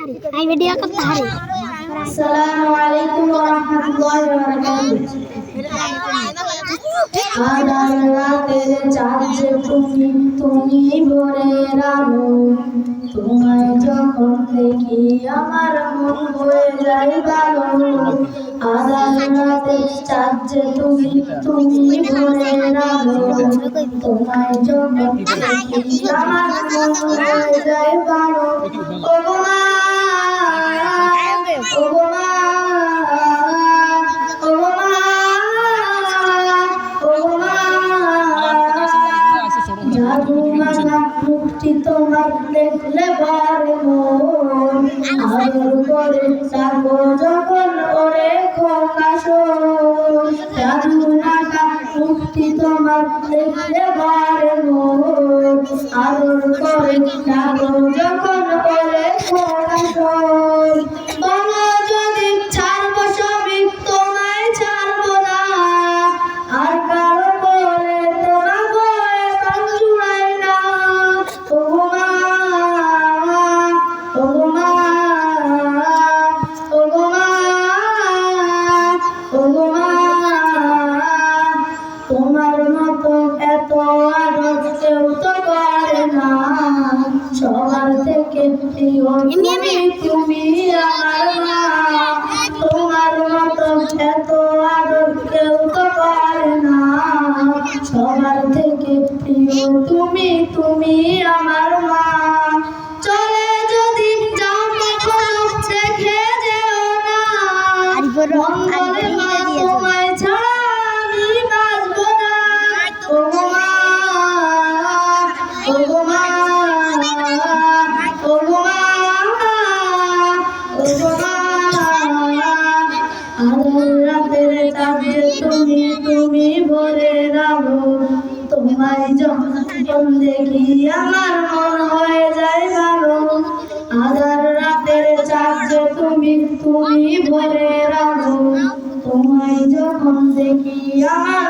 এই ভিডিও করতে হবে। আসসালামু আলাইকুম ওয়া রাহমাতুল্লাহি ওয়া বারাকাতুহু আদার রাতের চাঁদ তুমি তুমি ভোরের আলো তোমায় যখন দেখি আমার মন হয়ে যায় ভালো আদার রাতের চাঁদ তুমি তুমি ভোরের আলো তোমায় যখন দেখি আমার মন হয়ে যায় ভালো মুক্তি তোমার দেখলে বারে মন। করে যখন ওরে মাখা মুক্তি তোমার দেখলে মন। আদর করে চাকর যখন ওরে খোকাশ তুমি তুমি আমার মা তোমার মতো এত আদর কেউ তো করে না সবার থেকে প্রিয় তুমি তুমি আমার মা চলে যদি দেখে যেও না আধার রাতের কাজে তুমি তুমি ভরে রাখো। তোমায় যখন দেখি আমার মন হয়ে যায় ভালো, আধার রাতের চাঁদে তুমি তুমি ভরে রাখো। তোমায় যখন দেখি আমার